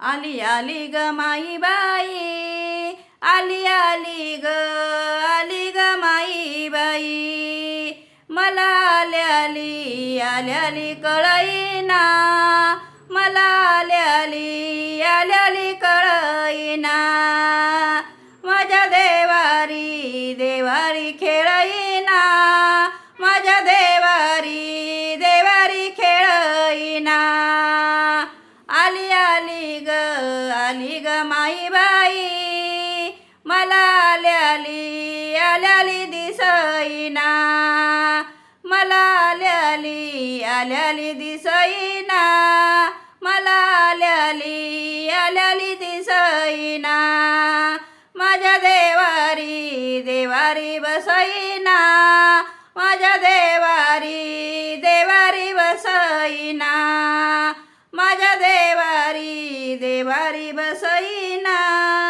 आली आली ग माई बाई. आली आली ग आली ग माई बाई. मला आली आली आली आली कळईना. मला आल्याली आली आली कळईना. आली ग माई बाई. मला आल्याली आल्याली दिसईना. मला आल्याली आल्याली दिसईना. मला आल्याली आल्याली दिसईना. माझ्या देवारी देवारी बसईना. माझ्या देवारी देवारी बसईना. बसईना